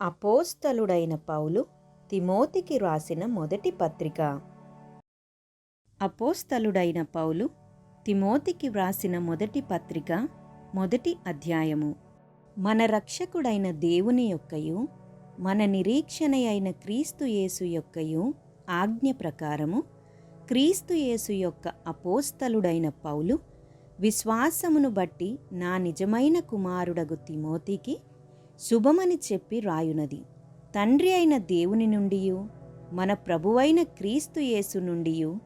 అపోస్తలుడైన పౌలు తిమోతికి రాసిన మొదటి పత్రిక. అపోస్తలుడైన పౌలు తిమోతికి వ్రాసిన మొదటి పత్రిక మొదటి అధ్యాయము. మన రక్షకుడైన దేవుని యొక్కయు మన నిరీక్షణ అయిన క్రీస్తు యేసు యొక్కయు ఆజ్ఞ ప్రకారము క్రీస్తు యేసు యొక్క అపోస్తలుడైన పౌలు విశ్వాసమును బట్టి నా నిజమైన కుమారుడగు తిమోతికి శుభమని చెప్పి రాయునది. తండ్రి అయిన దేవుని నుండియు మన ప్రభువైన క్రీస్తు యేసు నుండియు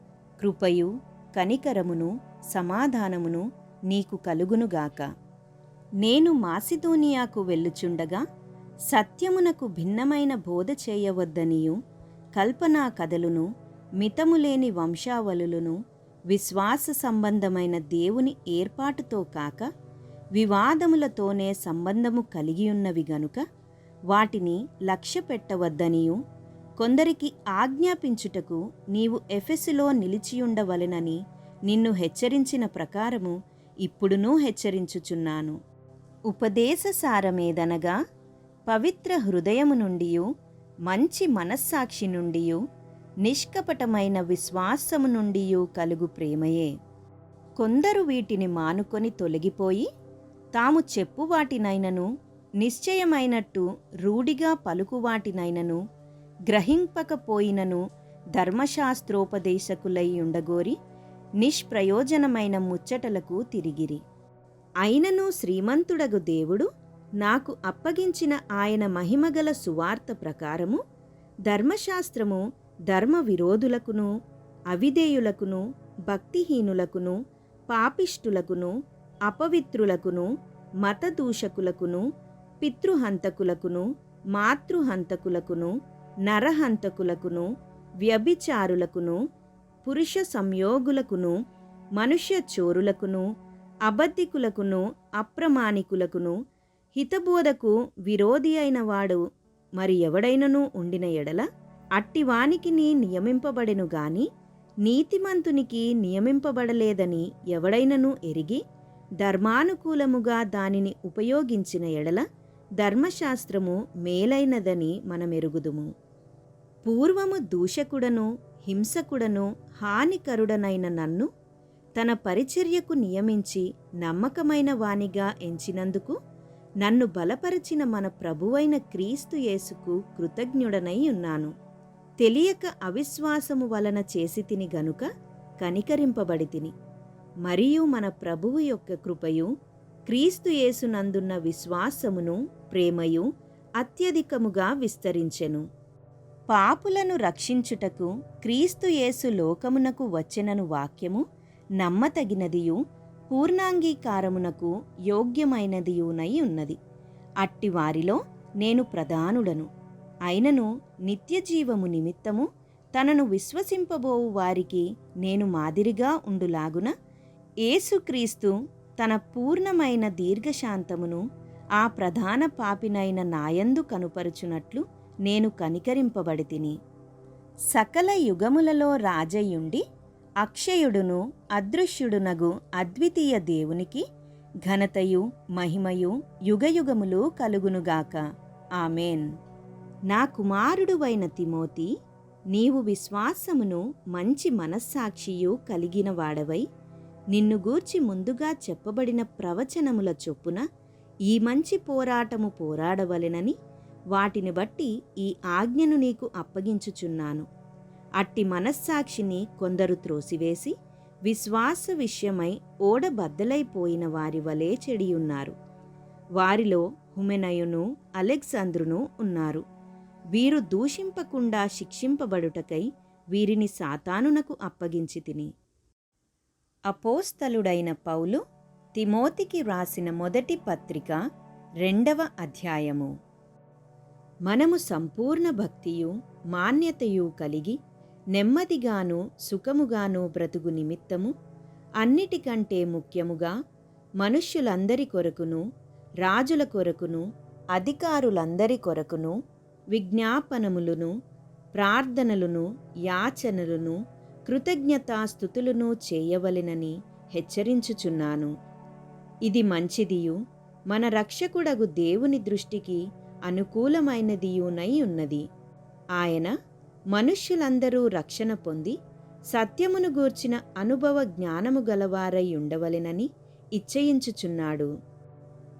కృపయు కనికరమును సమాధానమును నీకు కలుగునుగాక నేను మాసిదోనియాకు వెళ్ళుచుండగా సత్యమునకు భిన్నమైన బోధ చేయవద్దనియు కల్పనా కథలును మితములేని వంశావళులను విశ్వాస సంబంధమైన దేవుని ఏర్పాటుతో కాక వివాదములతోనే సంబంధము కలిగియున్నవి గనుక వాటిని లక్ష్య పెట్టవద్దనియు కొందరికి ఆజ్ఞాపించుటకు నీవు ఎఫెసులో నిలిచియుండవలెనని నిన్ను హెచ్చరించిన ప్రకారము ఇప్పుడునూ హెచ్చరించుచున్నాను. ఉపదేశసారమేదనగా పవిత్ర హృదయము నుండి మంచి మనస్సాక్షి నుండి నిష్కపటమైన విశ్వాసము నుండి కలుగు ప్రేమయే. కొందరు వీటిని మానుకొని తొలగిపోయి తాము చెప్పువాటినైనను నిశ్చయమైనట్టు రూఢిగా పలుకువాటినైనను గ్రహింపకపోయినను ధర్మశాస్త్రోపదేశకులై ఉండగోరి నిష్ప్రయోజనమైన ముచ్చటలకు తిరిగిరి. అయినను శ్రీమంతుడగు దేవుడు నాకు అప్పగించిన ఆయన మహిమగల సువార్త ప్రకారము ధర్మశాస్త్రము ధర్మ విరోధులకును అవిధేయులకును భక్తిహీనులకును పాపిష్టులకును అపవిత్రులకును మతదూషకులకును పితృహంతకులకును మాతృహంతకులకును నరహంతకులకును వ్యభిచారులకును పురుష సంయోగులకును మనుష్య చోరులకును అబద్ధికులకును అప్రమాణికులకును హితబోధకు విరోధి అయిన వాడు మరి ఎవడైనను ఉండిన ఎడల అట్టివానికి నియమింపబడెను గాని నీతిమంతునికి నియమింపబడలేదని ఎవడైనను ఎరిగి ధర్మానుకూలముగా దానిని ఉపయోగించిన ఎడల ధర్మశాస్త్రము మేలైనదని మనమెరుగుదుము. పూర్వము దూషకుడను హింసకుడను హానికరుడనైన నన్ను తన పరిచర్యకు నియమించి నమ్మకమైన వానిగా ఎంచినందుకు నన్ను బలపరిచిన మన ప్రభువైన క్రీస్తు యేసుకు కృతజ్ఞుడనై ఉన్నాను. తెలియక అవిశ్వాసము వలన చేసి తిని గనుక కనికరింపబడి తిని. మరియు మన ప్రభువు యొక్క కృపయు క్రీస్తు యేసునందున్న విశ్వాసమును ప్రేమయు అత్యధికముగా విస్తరించెను. పాపులను రక్షించుటకు క్రీస్తు యేసు లోకమునకు వచ్చెనను వాక్యము నమ్మతగినదియు పూర్ణాంగీకారమునకు యోగ్యమైనదియునై ఉన్నది. అట్టి వారిలో నేను ప్రధానుడను. అయినను నిత్యజీవము నిమిత్తము తనను విశ్వసింపబోవు వారికి నేను మాదిరిగా ఉండులాగున ఏసుక్రీస్తు తన పూర్ణమైన దీర్ఘశాంతమును ఆ ప్రధాన పాపినైన నాయందు కనుపరుచునట్లు నేను కనికరింపబడి తిని సకల యుగములలో రాజయుండి అక్షయుడును అదృశ్యుడునగు అద్వితీయ దేవునికి ఘనతయు మహిమయు యుగయుగములు కలుగునుగాక. ఆమెన్. నా కుమారుడువైన తిమోతి నీవు విశ్వాసమును మంచి మనస్సాక్షియు కలిగిన వాడవై నిన్ను గూర్చి ముందుగా చెప్పబడిన ప్రవచనముల చొప్పున ఈ మంచి పోరాటము పోరాడవలెనని వాటిని బట్టి ఈ ఆజ్ఞను నీకు అప్పగించుచున్నాను. అట్టి మనస్సాక్షిని కొందరు త్రోసివేసి విశ్వాస విషయమై ఓడబద్దలైపోయిన వారి వలె చెడియున్నారు. వారిలో హుమెనయును అలెగ్జాంద్రును ఉన్నారు. వీరు దూషింపకుండా శిక్షింపబడుటకై వీరిని సాతానునకు అప్పగించి తిని అపోస్తలుడైన పౌలు తిమోతికి వ్రాసిన మొదటి పత్రిక రెండవ అధ్యాయము. మనము సంపూర్ణ భక్తియు మాన్యతయు కలిగి నెమ్మదిగాను సుఖముగాను బ్రతుకు నిమిత్తము అన్నిటికంటే ముఖ్యముగా మనుష్యులందరి కొరకును రాజుల కొరకును అధికారులందరి కొరకును విజ్ఞాపనములను ప్రార్థనలను యాచనలను కృతజ్ఞతాస్థుతులను చేయవలెనని హెచ్చరించుచున్నాను. ఇది మంచిదియు మన రక్షకుడగు దేవుని దృష్టికి అనుకూలమైనదియునై ఉన్నది ఆయన మనుష్యులందరూ రక్షణ పొంది సత్యమును గూర్చిన అనుభవ జ్ఞానము గలవారై ఉండవలెనని ఇచ్చయించుచున్నాడు.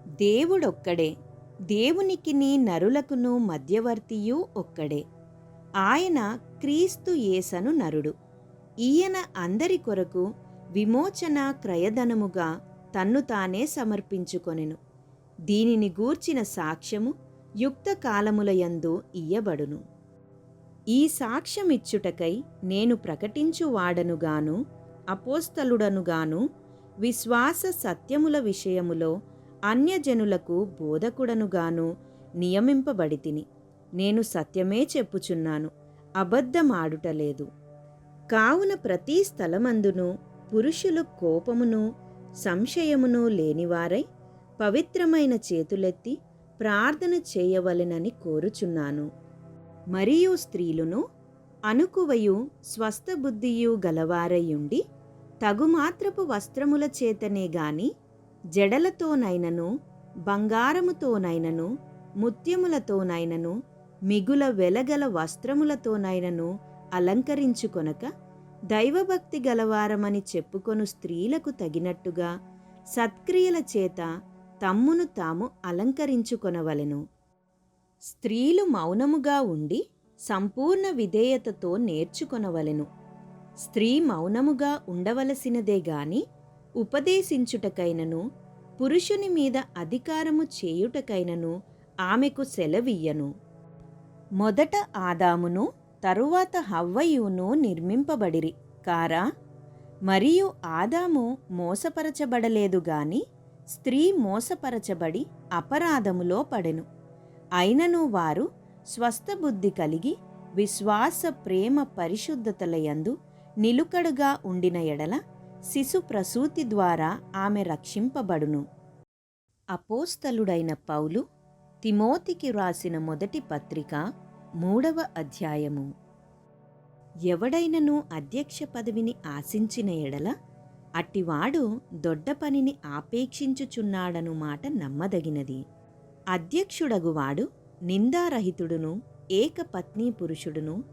దేవుడొక్కడే దేవునికిని నరులకును మధ్యవర్తియు ఒక్కడే. ఆయన క్రీస్తు యేసను నరుడు. ఈయన అందరి కొరకు విమోచన క్రయధనముగా తన్ను తానే సమర్పించుకొనెను. దీనిని గూర్చిన సాక్ష్యము యుక్త కాలములయందు ఇయ్యబడును. ఈ సాక్ష్యమిచ్చుటకై నేను ప్రకటించువాడనుగాను అపోస్తలుడనుగాను విశ్వాస సత్యముల విషయములో అన్యజనులకు బోధకుడనుగాను నియమింపబడితిని. నేను సత్యమే చెప్పుచున్నాను అబద్ధమాడుటలేదు. కావున ప్రతి స్థలమందును పురుషులు కోపమును సంశయమును లేనివారై పవిత్రమైన చేతులెత్తి ప్రార్థన చేయవలెనని కోరుచున్నాను. మరియు స్త్రీలును అనుకువయు స్వస్థబుద్ధియు గలవారయుండి తగుమాత్రపు వస్త్రముల చేతనే గాని జడలతోనైనను బంగారముతోనైనను ముత్యములతోనైనను మిగుల వెలగల వస్త్రములతోనైనను అలంకరించుకొనక దైవభక్తి గలవారమని చెప్పుకొను స్త్రీలకు తగినట్టుగా సత్క్రియల చేత తమ్మును తాము అలంకరించుకొనవలెను. స్త్రీలు మౌనముగా ఉండి సంపూర్ణ విధేయతతో నేర్చుకొనవలెను. స్త్రీ మౌనముగా ఉండవలసినదే గాని ఉపదేశించుటకైనను పురుషుని మీద అధికారము చేయుటకైనను ఆమెకు సెలవియ్యను. మొదట ఆదామును తరువాత హవ్వయును నిర్మింపబడిరి. కారా? మరియు ఆదాము మోసపరచబడలేదు గాని స్త్రీ మోసపరచబడి అపరాధములో పడెను. అయినను వారు స్వస్థబుద్ధి కలిగి విశ్వాస ప్రేమ పరిశుద్ధతలయందు నిలుకడుగా ఉండిన ఎడల శిశు ప్రసూతి ద్వారా ఆమె రక్షింపబడును. అపోస్తలుడైన పౌలు తిమోతికి వ్రాసిన మొదటి పత్రిక మూడవ అధ్యాయము. ఎవడైనను అధ్యక్ష పదవిని ఆశించిన ఎడల అట్టివాడు దొడ్డ పనిని ఆపేక్షించుచున్నాడను మాట నమ్మదగినది. అధ్యక్షుడగువాడు నిందారహితుడును ఏకపత్నీ పురుషుడును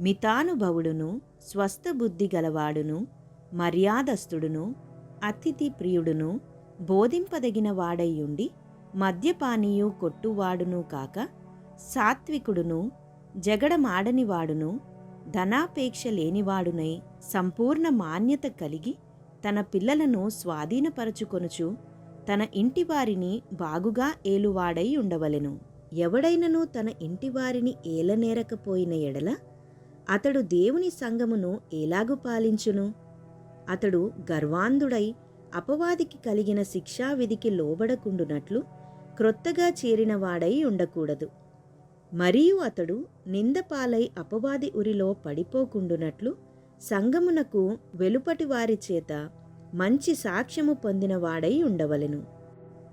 మితానుభవుడును స్వస్థబుద్ధి గలవాడును మర్యాదస్థుడును అతిథి ప్రియుడును బోధింపదగిన వాడయ్యుండి మద్యపానీయు కొట్టువాడును కాక సాత్వికుడును జగడమాడనివాడును ధనాపేక్ష లేనివాడునై సంపూర్ణ మాన్యత కలిగి తన పిల్లలను స్వాధీనపరచుకొనుచు తన ఇంటివారిని బాగుగా ఏలువాడై ఉండవలెను. ఎవడైనను తన ఇంటివారిని ఏలనేరకపోయిన ఎడల అతడు దేవుని సంగమును ఎలాగు పాలించును? అతడు గర్వాంధుడై అపవాదికి కలిగిన శిక్షావిధికి లోబడకుండునట్లు క్రొత్తగా చేరినవాడై ఉండకూడదు. మరియు అతడు నిందపాలై అపవాది ఉరిలో పడిపోకుండునట్లు సంగమునకు వెలుపటి వారి చేత మంచి సాక్ష్యము పొందిన వాడై ఉండవలెను.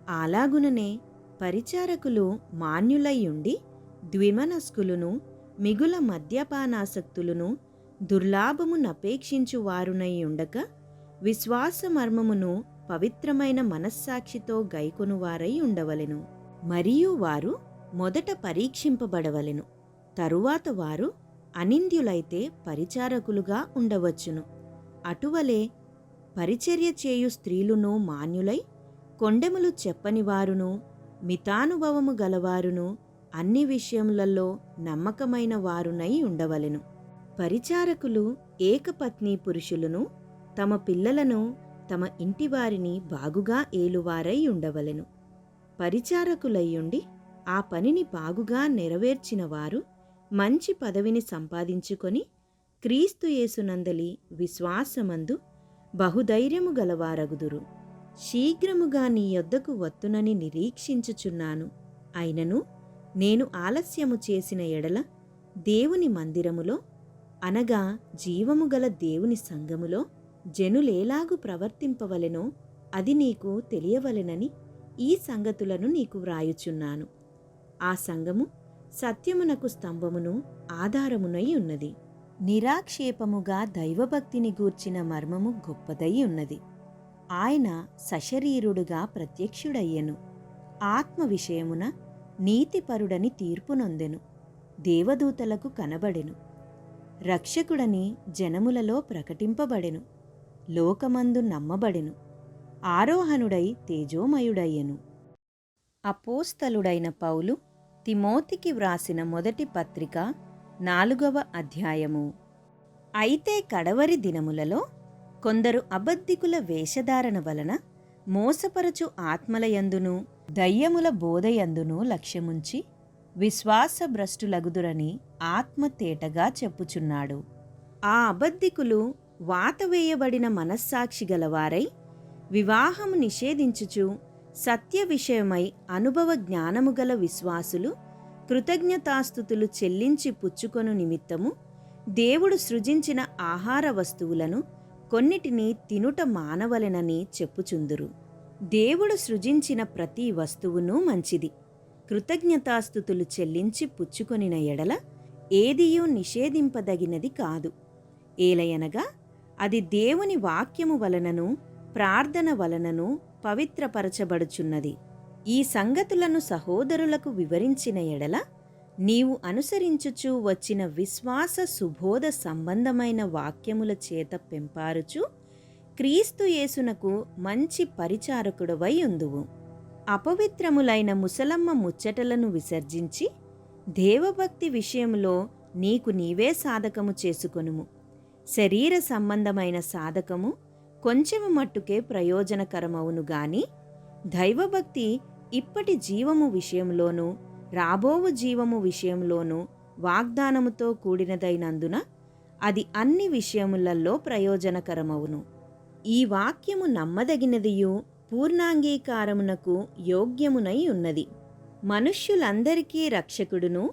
అలాగుననే పరిచారకులు మాన్యులయ్యుండి ద్విమనస్కులను మిగుల మద్యపానాసక్తులను దుర్లాభమునపేక్షించు వారునై ఉండక విశ్వాసమర్మమును పవిత్రమైన మనస్సాక్షితో గైకొనువారై ఉండవలెను. మరియు వారు మొదట పరీక్షింపబడవలెను. తరువాత వారు అనింద్యులైతే పరిచారకులుగా ఉండవచ్చును. అటువలే పరిచర్య చేయు స్త్రీలును మాన్యులై కొండెములు చెప్పనివారును మితానుభవము గలవారును అన్ని విషయములలో నమ్మకమైన వారునై ఉండవలెను. పరిచారకులు ఏకపత్ని పురుషులను తమ పిల్లలను తమ ఇంటివారిని బాగుగా ఏలువారై ఉండవలెను. పరిచారకులయ్యుండి ఆ పనిని బాగుగా నెరవేర్చిన వారు మంచి పదవిని సంపాదించుకొని క్రీస్తుయేసునందలి విశ్వాసమందు బహుధైర్యము గలవారగుదురు. శీఘ్రముగా నీ యొద్దకు వత్తునని నిరీక్షించుచున్నాను. అయినను నేను ఆలస్యము చేసిన ఎడల దేవుని మందిరములో అనగా జీవము గల దేవుని సంఘములో జనులేలాగు ప్రవర్తింపవలెనో అది నీకు తెలియవలెనని ఈ సంగతులను నీకు వ్రాయుచున్నాను. ఆ సంఘము సత్యమునకు స్తంభమును ఆధారమునై ఉన్నది. నిరాక్షేపముగా దైవభక్తిని గూర్చిన మర్మము గొప్పదై ఉన్నది. ఆయన సశరీరుడుగా ప్రత్యక్షుడయ్యెను. ఆత్మ విషయమున నీతిపరుడని తీర్పునొందెను. దేవదూతలకు కనబడెను. రక్షకుడని జనములలో ప్రకటింపబడెను. లోకమందు నమ్మబడెను. ఆరోహణుడై తేజోమయుడయ్యెను. అపోస్తలుడైన పౌలు తిమోతికి వ్రాసిన మొదటి పత్రిక నాలుగవ అధ్యాయము. అయితే కడవరి దినములలో కొందరు అబద్ధికుల వేషధారణ వలన మోసపరచు ఆత్మలయందును దయ్యముల బోధయందును లక్ష్యముంచి విశ్వాసభ్రష్టులగుదురని ఆత్మ తేటగా చెప్పుచున్నాడు. ఆ అబద్ధికులు వాతవేయబడిన మనస్సాక్షి గలవారై వివాహము నిషేధించుచు సత్య విషయమై అనుభవ జ్ఞానము గల విశ్వాసులు కృతజ్ఞతాస్థుతులు చెల్లించి పుచ్చుకొను నిమిత్తము దేవుడు సృజించిన ఆహార వస్తువులను కొన్నిటిని తినుట మానవలెనని చెప్పుచుందురు. దేవుడు సృజించిన ప్రతి వస్తువును మంచిది. కృతజ్ఞతాస్థుతులు చెల్లించి పుచ్చుకొనిన ఎడల ఏదియూ నిషేధింపదగినది కాదు. ఏలయనగా అది దేవుని వాక్యము వలనను ప్రార్థన వలనను పవిత్రపరచబడుచున్నది. ఈ సంగతులను సహోదరులకు వివరించిన ఎడల నీవు అనుసరించుచు వచ్చిన విశ్వాస సుబోధ సంబంధమైన వాక్యముల చేత పెంపారుచు క్రీస్తు యేసునకు మంచి పరిచారకుడవై ఉందువు. అపవిత్రములైన ముసలమ్మ ముచ్చటలను విసర్జించి దేవభక్తి విషయంలో నీకు నీవే సాధకము చేసుకొనుము. శరీర సంబంధమైన సాధకము కొంచెము మట్టుకే ప్రయోజనకరమవును గాని దైవభక్తి ఇప్పటి జీవము విషయంలోనూ రాబోవు జీవము విషయంలోనూ వాగ్దానముతో కూడినదైనందున అది అన్ని విషయములలో ప్రయోజనకరమవును. ఈ వాక్యము నమ్మదగినదియు పూర్ణాంగీకారమునకు యోగ్యమునై ఉన్నది. మనుష్యులందరికీ రక్షకుడును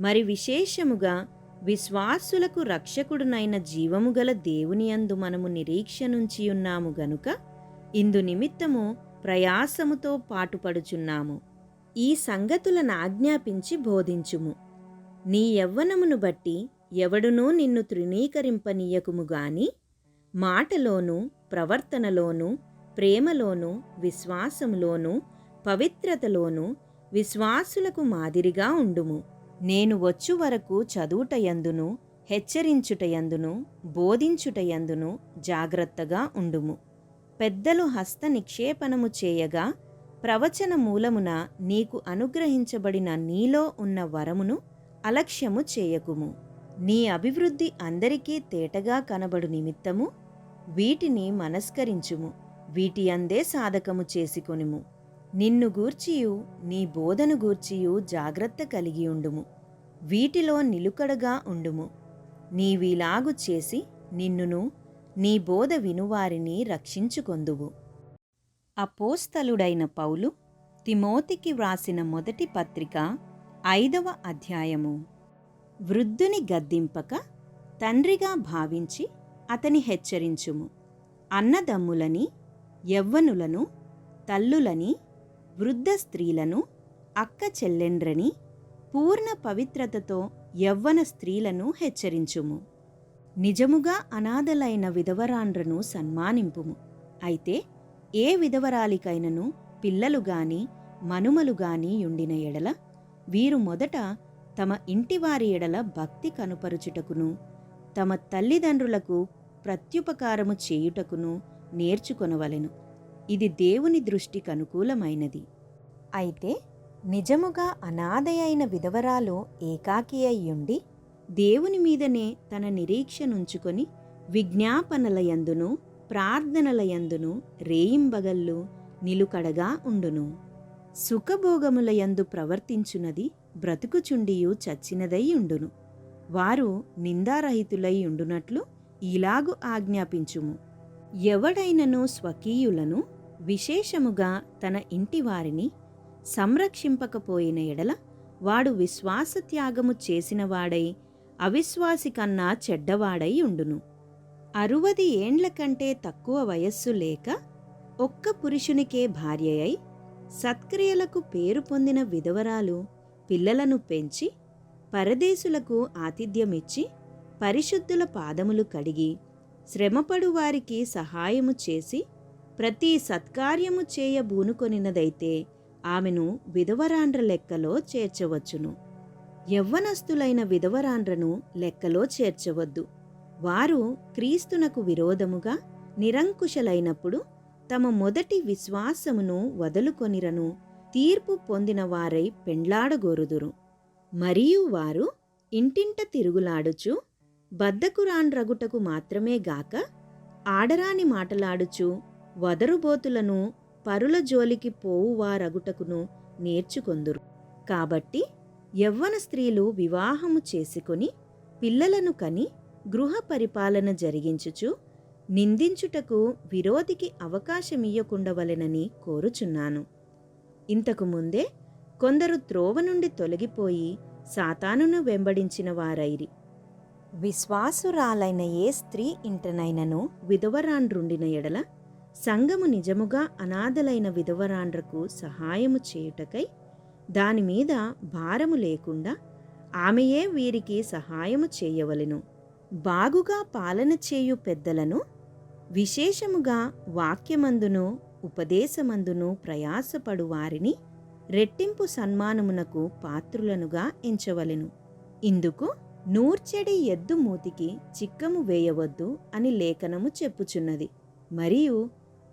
మరి విశేషముగా విశ్వాసులకు రక్షకుడునైన జీవము గల దేవునియందు మనము నిరీక్షనుంచి ఉన్నాము గనుక ఇందు నిమిత్తము ప్రయాసముతో పాటుపడుచున్నాము. ఈ సంగతులను ఆజ్ఞాపించి బోధించుము. నీ యవ్వనమును బట్టి ఎవడునూ నిన్ను తృణీకరింపనీయకుము గాని మాటలోనూ ప్రవర్తనలోనూ ప్రేమలోనూ విశ్వాసములోనూ పవిత్రతలోనూ విశ్వాసులకు మాదిరిగా ఉండుము. నేను వచ్చు వరకు చదువుటయందును హెచ్చరించుటయందును బోధించుటయందును జాగ్రత్తగా ఉండుము. పెద్దలు హస్త నిక్షేపణము చేయగా ప్రవచన మూలమున నీకు అనుగ్రహించబడిన నీలో ఉన్న వరమును అలక్ష్యము చేయకుము. నీ అభివృద్ధి అందరికీ తేటగా కనబడు నిమిత్తము వీటిని మనస్కరించుము. వీటి అందే సాధకము చేసుకొనుము. నిన్ను గూర్చియు నీ బోధను గూర్చియు జాగ్రత్త కలిగి ఉండుము. వీటిలో నిలుకడగా ఉండుము. నీవిలాగు చేసి నిన్నును నీ బోధ వినువారిని రక్షించుకొందువు. అపోస్తలుడైన పౌలు తిమోతికి వ్రాసిన మొదటి పత్రిక ఐదవ అధ్యాయము. వృద్ధుని గద్దింపక తండ్రిగా భావించి అతని హెచ్చరించుము. అన్నదమ్ములని యవ్వనులను తల్లులని వృద్ధ స్త్రీలను అక్క చెల్లెండ్రని పూర్ణ పవిత్రతతో యవ్వన స్త్రీలను హెచ్చరించుము. నిజముగా అనాథలైన విధవరాండ్రను సన్మానింపుము. అయితే ఏ విధవరాలికైనను పిల్లలు గాని మనుమలు గాని యుండిన ఎడల వీరు మొదట తమ ఇంటివారి ఎడల భక్తి కనుపరుచుటకును తమ తల్లిదండ్రులకు ప్రత్యుపకారము చేయుటకును నేర్చుకొనవలెను. ఇది దేవుని దృష్టికి అనుకూలమైనది. అయితే నిజముగా అనాథయైన విధవరాలు ఏకాకి అయ్యుండి దేవుని మీదనే తన నిరీక్షనుంచుకొని విజ్ఞాపనలయందును ప్రార్థనలయందును రేయింబగళ్ళు నిలుకడగా ఉండును. సుఖభోగములయందు ప్రవర్తించునది బ్రతుకుచుండియు చచ్చినదై ఉండును. వారు నిందారహితులై ఉండునట్లు ఇలాగు ఆజ్ఞాపించుము. ఎవడైనను స్వకీయులను విశేషముగా తన ఇంటివారిని సంరక్షింపకపోయిన ఎడల వాడు విశ్వాసత్యాగము చేసినవాడై అవిశ్వాసి కన్నా చెడ్డవాడై ఉండును. అరువది ఏండ్ల కంటే తక్కువ వయస్సు లేక ఒక్క పురుషునికే భార్యయై సత్క్రియలకు పేరు పొందిన విధవరాలు పిల్లలను పెంచి పరదేశులకు ఆతిథ్యమిచ్చి పరిశుద్ధుల పాదములు కడిగి శ్రమపడు వారికి సహాయము చేసి ప్రతి సత్కార్యము చేయ బూనుకొనినదైతే ఆమెను విధవరాండ్ర లెక్కలో చేర్చవచ్చును. యవ్వనస్తులైన విధవరాండ్రను లెక్కలో చేర్చవద్దు. వారు క్రీస్తునకు విరోధముగా నిరంకుశలైనప్పుడు తమ మొదటి విశ్వాసమును వదులుకొనిరను తీర్పు పొందిన వారై పెండ్లాడగోరుదురు. మరియు వారు ఇంటింట తిరుగులాడుచు బద్దకురాండ్రగుటకు మాత్రమే గాక ఆడరాని మాటలాడుచు వదరుబోతులను పరుల జోలికి పోవువారగుటకును నేర్చుకొందురు. కాబట్టి యవ్వన స్త్రీలు వివాహము చేసుకొని పిల్లలను కని గృహ పరిపాలన జరిగించుచు నిందించుటకు విరోధికి అవకాశమియ్యకుండవలెనని కోరుచున్నాను. ఇంతకు ముందే కొందరు త్రోవ నుండి తొలగిపోయి సాతానును వెంబడించిన వారైరి. విశ్వాసురాలైన ఏ స్త్రీ ఇంటనైనను విధవరాండ్రుండిన ఎడల సంఘము నిజముగా అనాథలైన విధవరాండ్రకు సహాయము చేయుటకై దానిమీద భారము లేకుండా ఆమెయే వీరికి సహాయము చేయవలెను. బాగుగా పాలన చేయు పెద్దలను విశేషముగా వాక్యమందును ఉపదేశమందును ప్రయాసపడు వారిని రెట్టింపు సన్మానమునకు పాత్రులనుగా ఎంచవలెను. ఇందుకు నూర్చెడి ఎద్దు మూతికి చిక్కము వేయవద్దు అని లేఖనము చెప్పుచున్నది. మరియు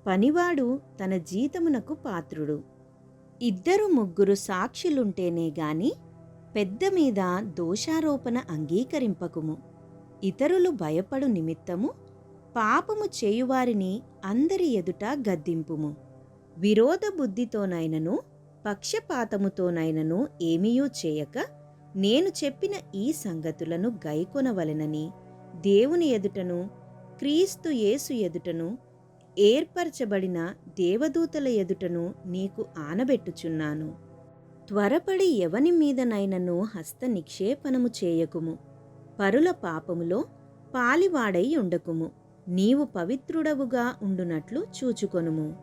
పనివాడు తన జీతమునకు పాత్రుడు. ఇద్దరు ముగ్గురు సాక్షులుంటేనే గాని పెద్ద మీద దోషారోపణ అంగీకరింపకుము. ఇతరులు భయపడు నిమిత్తము పాపము చేయువారిని అందరి ఎదుట గద్దింపుము. విరోధ బుద్ధితోనైనను పక్షపాతముతోనైనను ఏమీయూ చేయక నేను చెప్పిన ఈ సంగతులను గైకొనవలెనని దేవుని ఎదుటను క్రీస్తు యేసు ఎదుటను ఏర్పరచబడిన దేవదూతల ఎదుటను నీకు ఆనబెట్టుచున్నాను. త్వరపడి ఎవని మీదనైనను హస్త నిక్షేపణము చేయకుము. పరుల పాపములో పాలివాడై ఉండకుము. నీవు పవిత్రుడవుగా ఉండునట్లు చూచుకొనుము.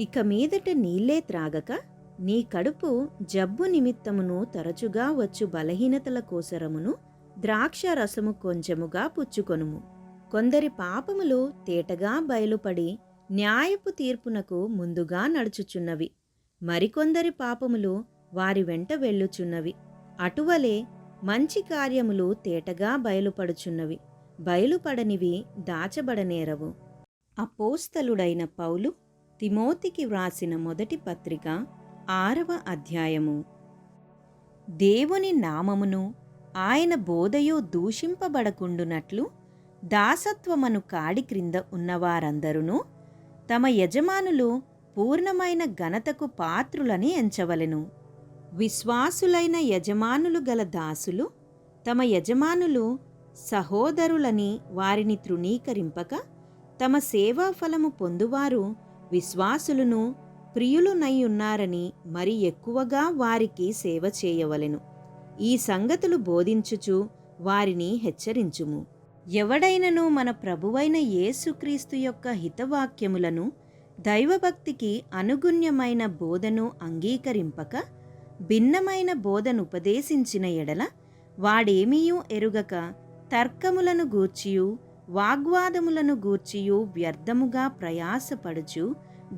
ఇక మీదట నీళ్ళే త్రాగక నీ కడుపు జబ్బు నిమిత్తమును తరచుగా వచ్చు బలహీనతల కోసరమును ద్రాక్ష రసము కొంచెముగా పుచ్చుకొనుము. కొందరి పాపములు తేటగా బయలుపడి న్యాయపు తీర్పునకు ముందుగా నడుచుచున్నవి. మరికొందరి పాపములు వారి వెంట వెళ్ళుచున్నవి. అటువలే మంచి కార్యములు తేటగా బయలుపడుచున్నవి. బయలుపడనివి దాచబడనేరవు. అపోస్తలుడైన పౌలు తిమోతికి వ్రాసిన మొదటి పత్రిక ఆరవ అధ్యాయము. దేవుని నామమును ఆయన బోధయు దూషింపబడకుండునట్లు దాసత్వమను కాడి క్రింద ఉన్నవారందరూ తమ యజమానులు పూర్ణమైన ఘనతకు పాత్రులని ఎంచవలెను. విశ్వాసులైన యజమానులు గల దాసులు తమ యజమానులు సహోదరులని వారిని తృణీకరింపక తమ సేవాఫలము పొందువారు విశ్వాసులను ప్రియులునయ్యున్నారని మరి ఎక్కువగా వారికి సేవ చేయవలెను. ఈ సంగతులు బోధించుచు వారిని హెచ్చరించుము. ఎవడైనను మన ప్రభువైన యేసుక్రీస్తు యొక్క హితవాక్యములను దైవభక్తికి అనుగుణ్యమైన బోధను అంగీకరింపక భిన్నమైన బోధను ఉపదేశించిన ఎడల వాడేమీయూ ఎరుగక తర్కములను గూర్చియు వాగ్వాదములను గూర్చియు వ్యర్థముగా ప్రయాసపడుచు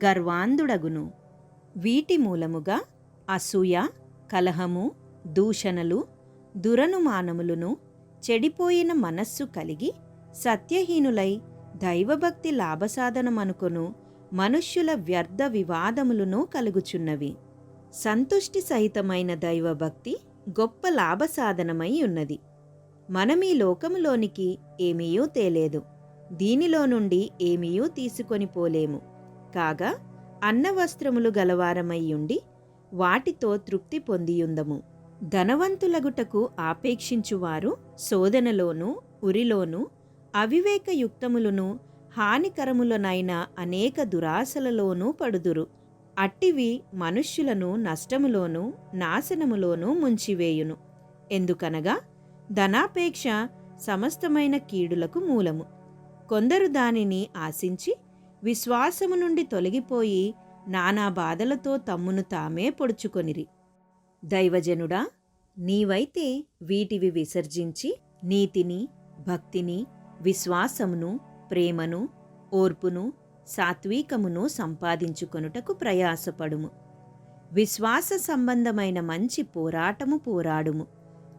గర్వాంధుడగును. వీటి మూలముగా అసూయ కలహము దూషణలు దురనుమానములను చెడిపోయిన మనస్సు కలిగి సత్యహీనులై దైవభక్తి లాభసాధనమనుకొను మనుష్యుల వ్యర్థ వివాదములను కలుగుచున్నవి. సంతుష్టి సహితమైన దైవభక్తి గొప్ప లాభసాధనమై ఉన్నది. మనమీ లోకములోనికి ఏమీయూ తేలేదు. దీనిలో నుండి ఏమీయూ తీసుకొని పోలేము. కాగా అన్నవస్త్రములు ఉండి వాటితో తృప్తి పొందియుందము. ధనవంతులగుటకు ఆపేక్షించువారు శోధనలోను ఉరిలోనూ అవివేకయుక్తములను హానికరములనైన అనేక దురాశలలోనూ పడుదురు. అట్టివి మనుష్యులను నష్టములోనూ నాశనములోనూ ముంచివేయును. ఎందుకనగా ధనాపేక్ష సమస్తమైన కీడులకు మూలము. కొందరు దానిని ఆశించి విశ్వాసము నుండి తొలగిపోయి నానా బాధలతో తమ్మును తామే పొడుచుకొనిరి. దైవజనుడా నీవైతే వీటివి విసర్జించి నీతిని భక్తిని విశ్వాసమును ప్రేమను ఓర్పును సాత్వికమును సంపాదించుకొనుటకు ప్రయాసపడుము. విశ్వాస సంబంధమైన మంచి పోరాటము పోరాడుము.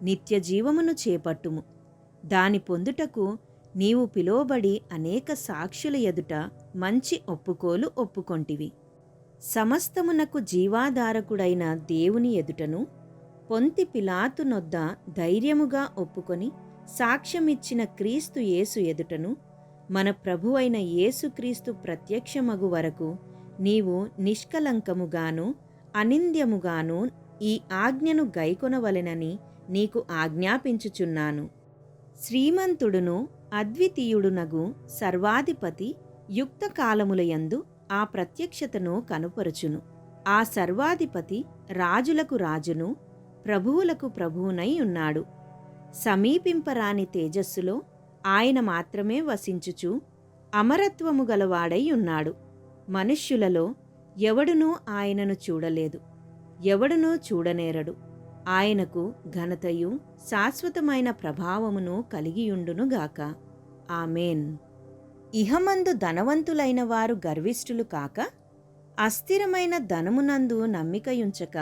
నిత్య జీవమును చేపట్టుము. దాని పొందుటకు నీవు పిలువబడి అనేక సాక్షుల ఎదుట మంచి ఒప్పుకోలు ఒప్పుకొంటివి. సమస్తమునకు జీవాధారకుడైన దేవుని ఎదుటను పొంతి పిలాతునొద్ద ధైర్యముగా ఒప్పుకొని సాక్ష్యమిచ్చిన క్రీస్తు యేసు ఎదుటను మన ప్రభువైన యేసుక్రీస్తు ప్రత్యక్షమగు వరకు నీవు నిష్కలంకముగాను అనింద్యముగాను ఈ ఆజ్ఞను గైకొనవలెనని నీకు ఆజ్ఞాపించుచున్నాను. శ్రీమంతుడును అద్వితీయుడునగు సర్వాధిపతి యుక్త కాలములయందు ఆ ప్రత్యక్షతను కనుపరుచును. ఆ సర్వాధిపతి రాజులకు రాజును ప్రభువులకు ప్రభువునై ఉన్నాడు. సమీపింపరాని తేజస్సులో ఆయన మాత్రమే వసించుచు అమరత్వము గలవాడై ఉన్నాడు. మనుష్యులలో ఎవడునూ ఆయనను చూడలేదు. ఎవడునూ చూడనేరడు. ఆయనకు ఘనతయు శాశ్వతమైన ప్రభావమును కలిగియుండునుగాక ఆమెన్. ఇహమందు ధనవంతులైన వారు గర్విష్ఠులు కాక అస్థిరమైన ధనమునందు నమ్మికయుంచక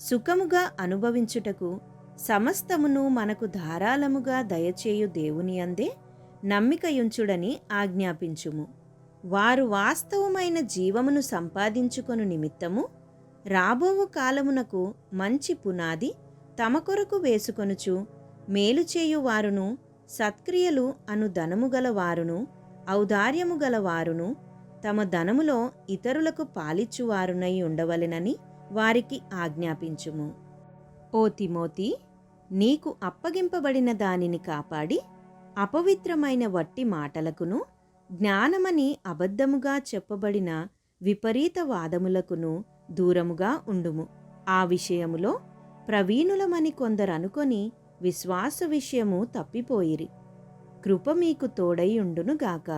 సుఖముగా అనుభవించుటకు సమస్తమును మనకు ధారాళముగా దయచేయు దేవుని అందే నమ్మికయుంచుడని ఆజ్ఞాపించుము. వారు వాస్తవమైన జీవమును సంపాదించుకొను నిమిత్తము రాబోవు కాలమునకు మంచి పునాది తమ కొరకు వేసుకొనుచు మేలు చేయు వారును సత్క్రియలు అను ధనము గల వారును ఔదార్యము గలవారును తమ ధనములో ఇతరులకు పాలిచ్చువారునై ఉండవలెనని వారికి ఆజ్ఞాపించుము. ఓ తిమోతి నీకు అప్పగింపబడిన దానిని కాపాడి అపవిత్రమైన వట్టి మాటలకును జ్ఞానమని అబద్ధముగా చెప్పబడిన విపరీత వాదములకును దూరముగా ఉండుము. ఆ విషయములో ప్రవీణులమని కొందరనుకొని విశ్వాస విషయము తప్పిపోయిరి. కృప మీకు తోడై ఉండునుగాక.